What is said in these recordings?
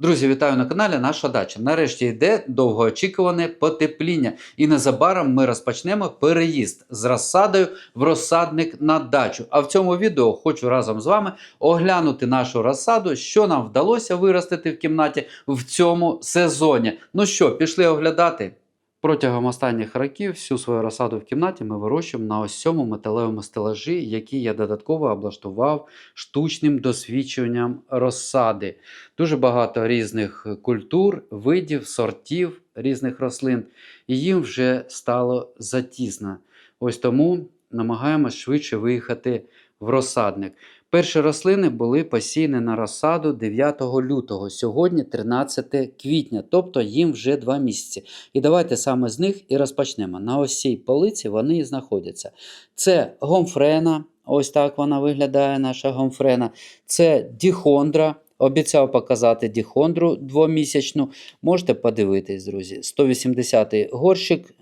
Друзі, вітаю на каналі Наша Дача. Нарешті йде довгоочікуване потепління, і незабаром ми розпочнемо переїзд з розсадою в розсадник на дачу. А в цьому відео хочу разом з вами оглянути нашу розсаду, що нам вдалося виростити в кімнаті в цьому сезоні. Ну що, пішли оглядати? Протягом останніх років всю свою розсаду в кімнаті ми вирощуємо на ось цьому металевому стелажі, який я додатково облаштував штучним досвідченням розсади. Дуже багато різних культур, видів, сортів різних рослин, і їм вже стало затісно. Ось тому намагаємось швидше виїхати в розсадник. Перші рослини були посіяні на розсаду 9 лютого, сьогодні 13 квітня, тобто їм вже 2 місяці. І давайте саме з них і розпочнемо. На ось цій полиці вони і знаходяться. Це гомфрена, ось так вона виглядає, наша гомфрена. Це діхондра. Обіцяв показати діхондру двомісячну. Можете подивитись, друзі. 180 горщик.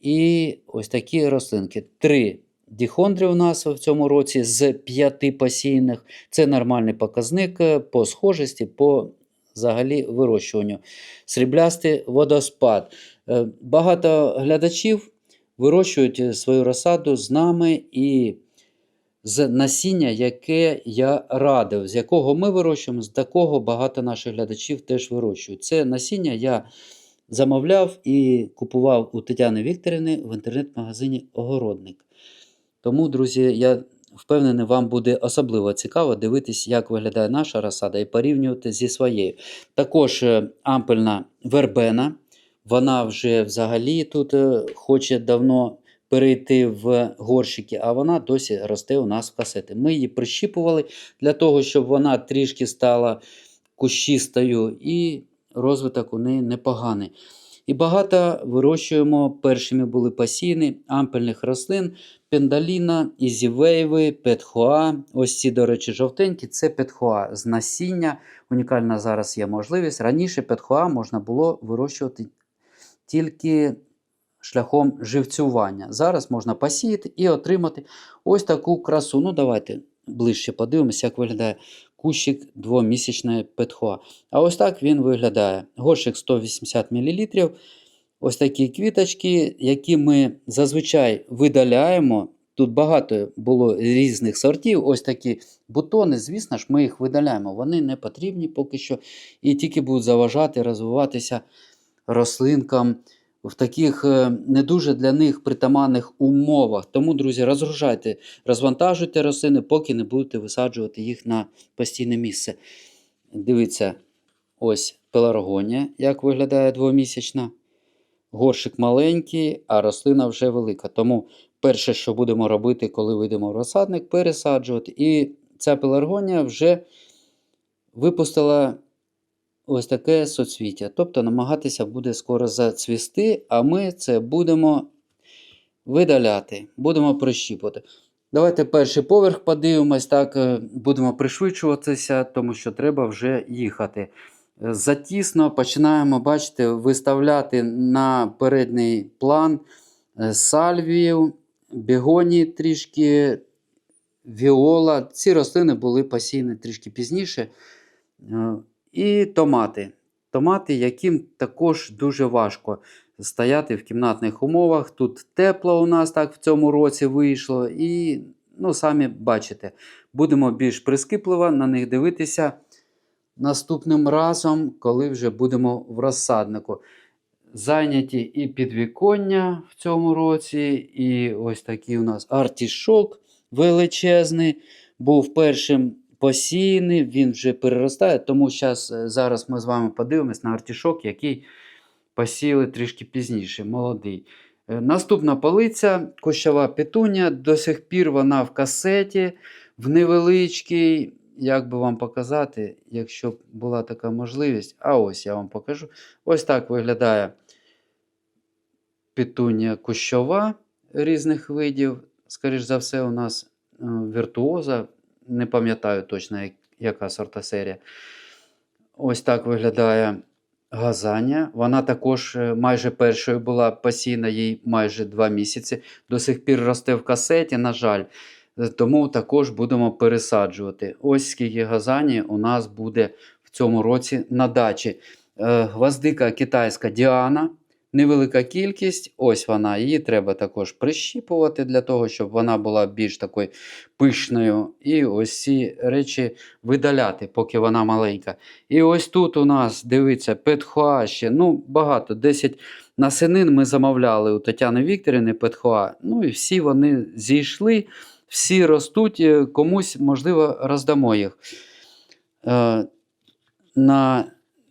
І ось такі рослинки. Три діхондри у нас в цьому році з п'яти посіяних. Це нормальний показник е, по схожості, по взагалі вирощуванню. Сріблястий водоспад. Е, Багато глядачів вирощують е, свою розсаду з нами і з насіння, яке я радив, з якого ми вирощуємо, з такого багато наших глядачів теж вирощують. Це насіння я замовляв і купував у Тетяни Вікторівни в інтернет-магазині Огородник. Тому, друзі, я впевнений, вам буде особливо цікаво дивитись, як виглядає наша розсада і порівнювати зі своєю. Також е, ампельна вербена. Вона вже взагалі тут е, хоче давно перейти в горщики, а вона досі росте у нас в касети. Ми її прищіпували для того, щоб вона трішки стала кущистою, і розвиток у неї непоганий. І багато вирощуємо, першими були посіяні ампельних рослин, пендаліна, ізівейви, петхоа. Ось ці, до речі, жовтенькі це петхоа з насіння. Унікальна зараз є можливість. Раніше петхоа можна було вирощувати тільки шляхом живцювання. Зараз можна посіяти і отримати ось таку красу. Ну, давайте ближче подивимося, як виглядає кущик двомісячної петхоа. А ось так він виглядає. Горщик 180 мл. Ось такі квіточки, які ми зазвичай видаляємо. Тут багато було різних сортів. Ось такі бутони, звісно ж, ми їх видаляємо. Вони не потрібні поки що і тільки будуть заважати розвиватися рослинкам в таких е, не дуже для них притаманних умовах. Тому, друзі, розгружайте, розвантажуйте рослини, поки не будете висаджувати їх на постійне місце. Дивіться, ось пеларгонія, як виглядає двомісячна. Горшик маленький, а рослина вже велика. Тому перше, що будемо робити, коли вийдемо в розсадник, пересаджувати. І ця пеларгонія вже випустила ось таке соцвіття. Тобто намагатися буде скоро зацвісти, а ми це будемо видаляти, будемо прищіпувати. Давайте перший поверх подивимось, так е, будемо пришвидшуватися, тому що треба вже їхати. Е, Затісно починаємо, бачите, виставляти на передній план е, сальвію, бігоні трішки, віола. Ці рослини були посіяні трішки пізніше. І томати. Томати, яким також дуже важко стояти в кімнатних умовах. Тут тепло у нас так в цьому році вийшло. І, ну, самі бачите, будемо більш прискіпливо на них дивитися наступним разом, коли вже будемо в розсаднику. Зайняті і підвіконня в цьому році, і ось такий у нас артішок величезний. Був першим посіяний, він вже переростає. Тому щас, е, зараз ми з вами подивимось на артішок, який посіяли трішки пізніше, молодий. Е, Наступна полиця, кущова петуня. До сих пір вона в касеті, в невеличкій. Як би вам показати, якщо б була така можливість. А ось я вам покажу. Ось так виглядає петунія кущова різних видів. Скоріш за все, у нас е, віртуоза. Не пам'ятаю точно, як- яка сортосерія. Ось так виглядає газання. Вона також е, майже першою була посіяна їй майже 2 місяці. До сих пір росте в касеті, на жаль. Е, Тому також будемо пересаджувати. Ось скільки газані у нас буде в цьому році на дачі. Е, Гвоздика китайська Діана. Невелика кількість, ось вона. Її треба також прищіпувати для того, щоб вона була більш такою пишною. І ось ці речі видаляти, поки вона маленька. І ось тут у нас, дивіться, петхуа ще, ну багато, 10 насенин ми замовляли у Тетяни Вікторівни петхуа. Ну і всі вони зійшли, всі ростуть, е, комусь, можливо, роздамо їх. Е, на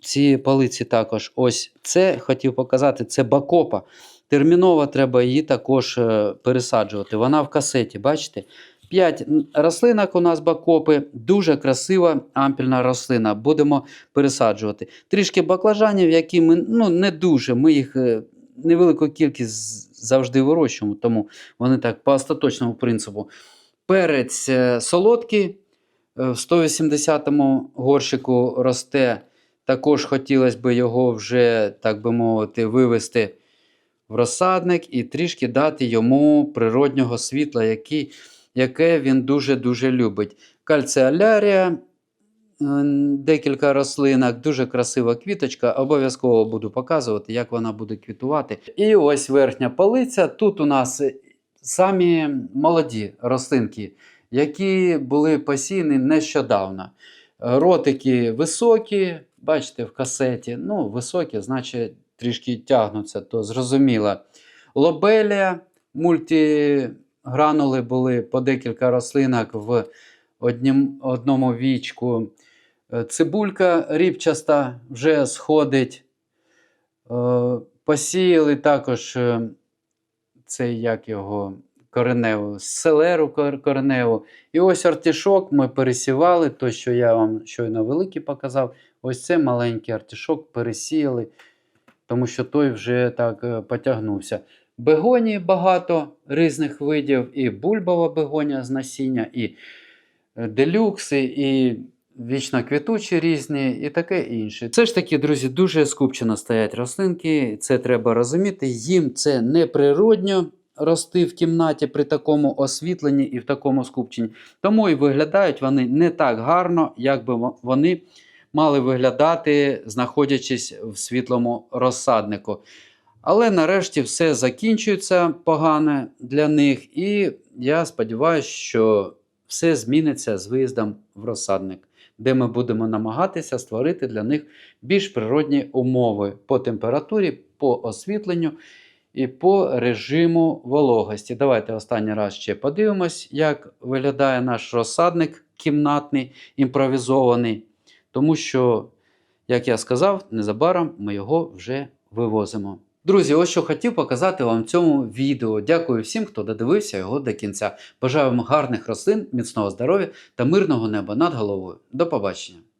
цій полиці також ось це хотів показати, це бакопа. Терміново треба її також е, пересаджувати. Вона в касеті, бачите? П'ять рослинок у нас бакопи, дуже красива ампільна рослина. Будемо пересаджувати. Трішки баклажанів, які ми ну, не дуже. Ми їх е, невелику кількість завжди вирощуємо, тому вони так по остаточному принципу. Перець е, солодкий в 180-му горщику росте. Також хотілося б його вже, так би мовити, вивести в розсадник і трішки дати йому природнього світла, який, яке він дуже-дуже любить. Кальціалярія, е, декілька рослинок, дуже красива квіточка. Обов'язково буду показувати, як вона буде квітувати. І ось верхня полиця. Тут у нас самі молоді рослинки, які були посіяні нещодавно. Ротики високі, бачите, в касеті. Ну, високі, значить, трішки тягнуться, то зрозуміло. Лобелія, мультигранули були по декілька рослинок в однім, одному вічку. Е, Цибулька рібчаста вже сходить. Е, Посіяли також е, цей як його кореневу, селеру кор- кореневу. І ось артишок ми пересівали, той, що я вам щойно великий показав. Ось це маленький артишок пересіяли, тому що той вже так е, потягнувся. Бегонії багато різних видів, і бульбова бегонія з насіння, і е, делюкси, і вічно квітучі різні, і таке інше. Це ж таки, друзі, дуже скупчено стоять рослинки. Це треба розуміти. Їм це неприродньо рости в кімнаті при такому освітленні і в такому скупченні. Тому і виглядають вони не так гарно, як би вони мали виглядати, знаходячись в світлому розсаднику. Але нарешті все закінчується погане для них, і я сподіваюся, що все зміниться з виїздом в розсадник, де ми будемо намагатися створити для них більш природні умови по температурі, по освітленню і по режиму вологості. Давайте останній раз ще подивимось, як виглядає наш розсадник кімнатний, імпровізований. Тому що, як я сказав, незабаром ми його вже вивозимо. Друзі, ось що хотів показати вам в цьому відео. Дякую всім, хто додивився його до кінця. Бажаю вам гарних рослин, міцного здоров'я та мирного неба над головою. До побачення!